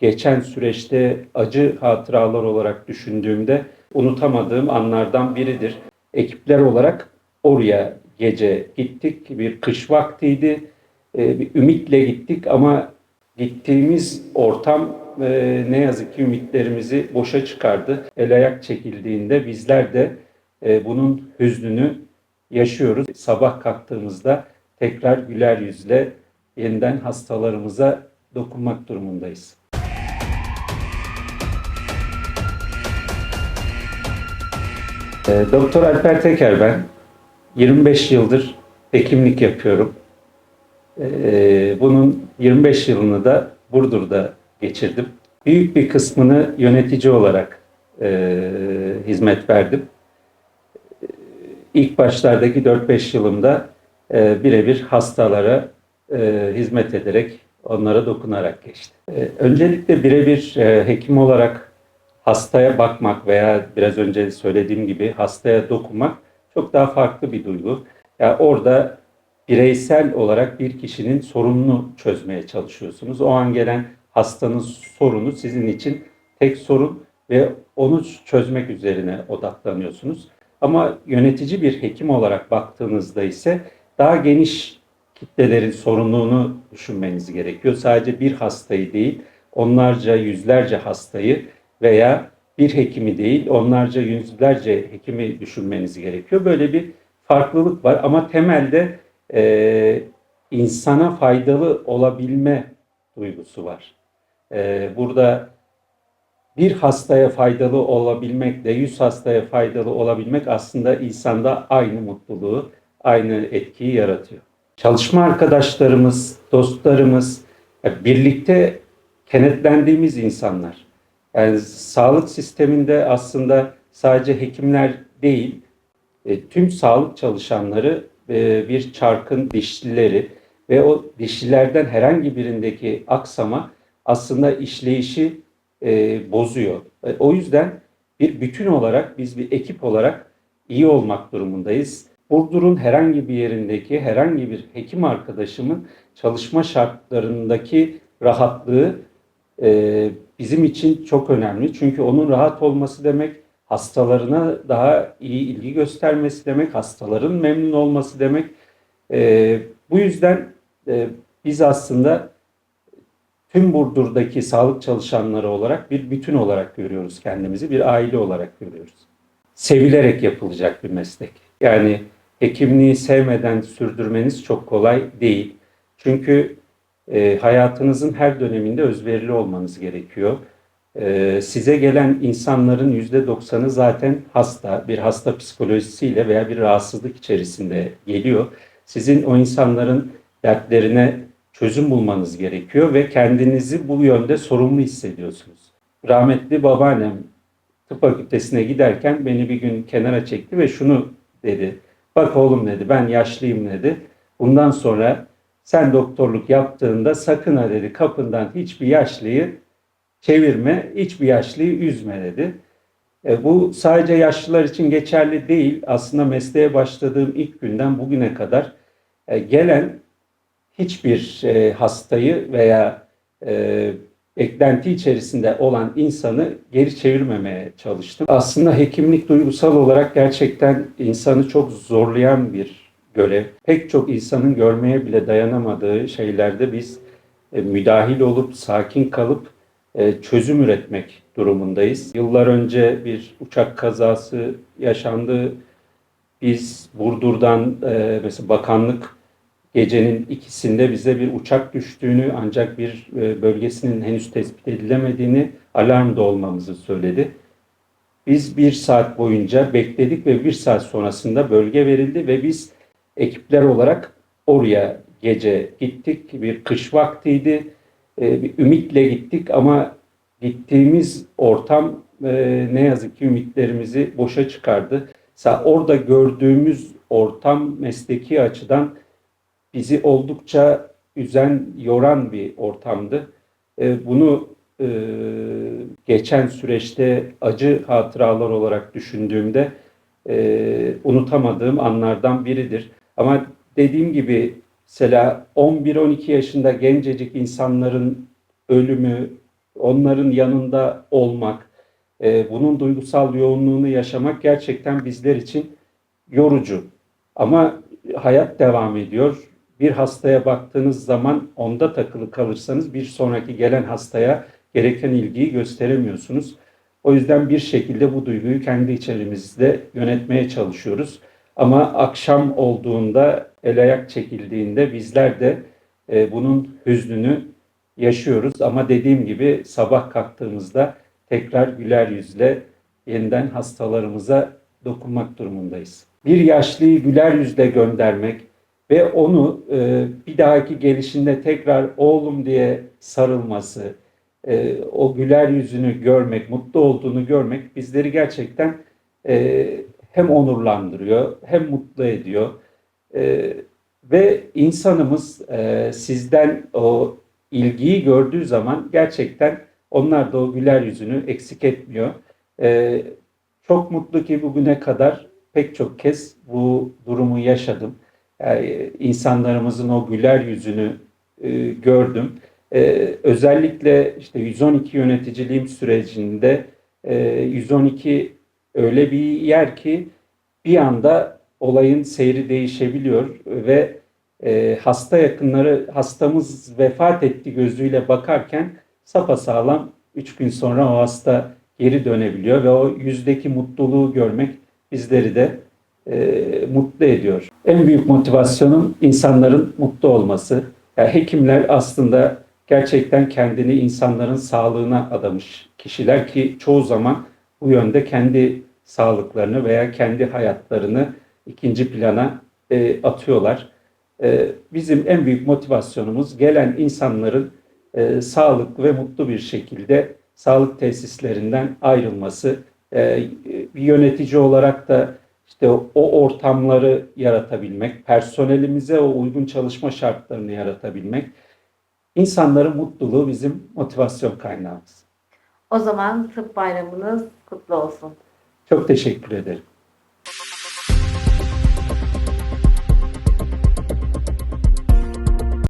geçen süreçte acı hatıralar olarak düşündüğümde unutamadığım anlardan biridir. Ekipler olarak oraya gece gittik. Bir kış vaktiydi. Ee, Bir ümitle gittik ama gittiğimiz ortam e, ne yazık ki ümitlerimizi boşa çıkardı. El ayak çekildiğinde bizler de e, bunun hüznünü yaşıyoruz. Sabah kalktığımızda tekrar güler yüzle yeniden hastalarımıza dokunmak durumundayız. Doktor Alper Teker ben. 25 yıldır hekimlik yapıyorum. E, Bunun 25 yılını da Burdur'da geçirdim. Büyük bir kısmını yönetici olarak e, hizmet verdim. E, İlk başlardaki 4-5 yılımda e, birebir hastalara e, hizmet ederek, onlara dokunarak geçti. Öncelikle birebir hekim olarak hastaya bakmak veya biraz önce söylediğim gibi hastaya dokunmak çok daha farklı bir duygu. Yani orada bireysel olarak bir kişinin sorununu çözmeye çalışıyorsunuz. O an gelen hastanın sorunu sizin için tek sorun ve onu çözmek üzerine odaklanıyorsunuz. Ama yönetici bir hekim olarak baktığınızda ise daha geniş kitlelerin sorunluğunu düşünmeniz gerekiyor. Sadece bir hastayı değil, onlarca, yüzlerce hastayı veya bir hekimi değil, onlarca, yüzlerce hekimi düşünmeniz gerekiyor. Böyle bir farklılık var ama temelde e, insana faydalı olabilme duygusu var. E, burada bir hastaya faydalı olabilmekle yüz hastaya faydalı olabilmek aslında insanda aynı mutluluğu, aynı etkiyi yaratıyor. Çalışma arkadaşlarımız, dostlarımız, ya birlikte kenetlendiğimiz insanlar. Yani sağlık sisteminde aslında sadece hekimler değil, e, tüm sağlık çalışanları e, bir çarkın dişlileri ve o dişlilerden herhangi birindeki aksama aslında işleyişi e, bozuyor. E, o yüzden bir bütün olarak biz bir ekip olarak iyi olmak durumundayız. Burdur'un herhangi bir yerindeki herhangi bir hekim arkadaşımın çalışma şartlarındaki rahatlığı e, bizim için çok önemli. Çünkü onun rahat olması demek hastalarına daha iyi ilgi göstermesi demek, hastaların memnun olması demek. E, bu yüzden e, biz aslında tüm Burdur'daki sağlık çalışanları olarak bir bütün olarak görüyoruz kendimizi, bir aile olarak görüyoruz. Sevilerek yapılacak bir meslek. Yani hekimliği sevmeden sürdürmeniz çok kolay değil. Çünkü e, hayatınızın her döneminde özverili olmanız gerekiyor. E, size gelen insanların yüzde doksanı zaten hasta, bir hasta psikolojisiyle veya bir rahatsızlık içerisinde geliyor. Sizin o insanların dertlerine çözüm bulmanız gerekiyor ve kendinizi bu yönde sorumlu hissediyorsunuz. Rahmetli babaannem tıp fakültesine giderken beni bir gün kenara çekti ve şunu dedi. Bak oğlum dedi ben yaşlıyım dedi. Bundan sonra sen doktorluk yaptığında sakın ha dedi kapından hiçbir yaşlıyı çevirme, hiçbir yaşlıyı üzme dedi. E, bu sadece yaşlılar için geçerli değil. Aslında mesleğe başladığım ilk günden bugüne kadar e, gelen hiçbir e, hastayı veya e, beklenti içerisinde olan insanı geri çevirmemeye çalıştım. Aslında hekimlik duygusal olarak gerçekten insanı çok zorlayan bir görev. Pek çok insanın görmeye bile dayanamadığı şeylerde biz e, müdahil olup sakin kalıp e, çözüm üretmek durumundayız. Yıllar önce bir uçak kazası yaşandı. Biz Burdur'dan e, mesela bakanlık gecenin ikisinde bize bir uçak düştüğünü ancak bir bölgesinin henüz tespit edilemediğini alarmda olmamızı söyledi. Biz bir saat boyunca bekledik ve bir saat sonrasında bölge verildi ve biz ekipler olarak oraya gece gittik. Bir kış vaktiydi. E, Bir ümitle gittik ama gittiğimiz ortam e, ne yazık ki ümitlerimizi boşa çıkardı. Mesela orada gördüğümüz ortam mesleki açıdan bizi oldukça üzen, yoran bir ortamdı. E, Bunu e, geçen süreçte acı hatıralar olarak düşündüğümde e, unutamadığım anlardan biridir. Ama dediğim gibi mesela 11-12 yaşında gencecik insanların ölümü, onların yanında olmak, e, bunun duygusal yoğunluğunu yaşamak gerçekten bizler için yorucu. Ama hayat devam ediyor. Bir hastaya baktığınız zaman onda takılı kalırsanız bir sonraki gelen hastaya gereken ilgiyi gösteremiyorsunuz. O yüzden bir şekilde bu duyguyu kendi içerimizde yönetmeye çalışıyoruz. Ama akşam olduğunda, el ayak çekildiğinde bizler de e, bunun hüznünü yaşıyoruz. Ama dediğim gibi sabah kalktığımızda tekrar güler yüzle yeniden hastalarımıza dokunmak durumundayız. Bir yaşlıyı güler yüzle göndermek ve onu e, bir dahaki gelişinde tekrar oğlum diye sarılması, e, o güler yüzünü görmek, mutlu olduğunu görmek bizleri gerçekten e, hem onurlandırıyor hem mutlu ediyor. E, ve insanımız e, sizden o ilgiyi gördüğü zaman gerçekten onlar da o güler yüzünü eksik etmiyor. E, çok mutlu ki bugüne kadar pek çok kez bu durumu yaşadım. Yani insanlarımızın o güler yüzünü e, gördüm. E, özellikle işte 112 yöneticiliğim sürecinde e, 112 öyle bir yer ki bir anda olayın seyri değişebiliyor ve e, hasta yakınları hastamız vefat etti gözüyle bakarken sapasağlam 3 gün sonra o hasta geri dönebiliyor ve o yüzdeki mutluluğu görmek bizleri de e, mutlu ediyor. En büyük motivasyonum insanların mutlu olması. Yani hekimler aslında gerçekten kendini insanların sağlığına adamış kişiler ki çoğu zaman bu yönde kendi sağlıklarını veya kendi hayatlarını ikinci plana e, atıyorlar. E, bizim en büyük motivasyonumuz gelen insanların e, sağlıklı ve mutlu bir şekilde sağlık tesislerinden ayrılması. E, bir yönetici olarak da işte o, ortamları yaratabilmek, personelimize o uygun çalışma şartlarını yaratabilmek, insanların mutluluğu bizim motivasyon kaynağımız. O zaman tıp bayramınız kutlu olsun. Çok teşekkür ederim.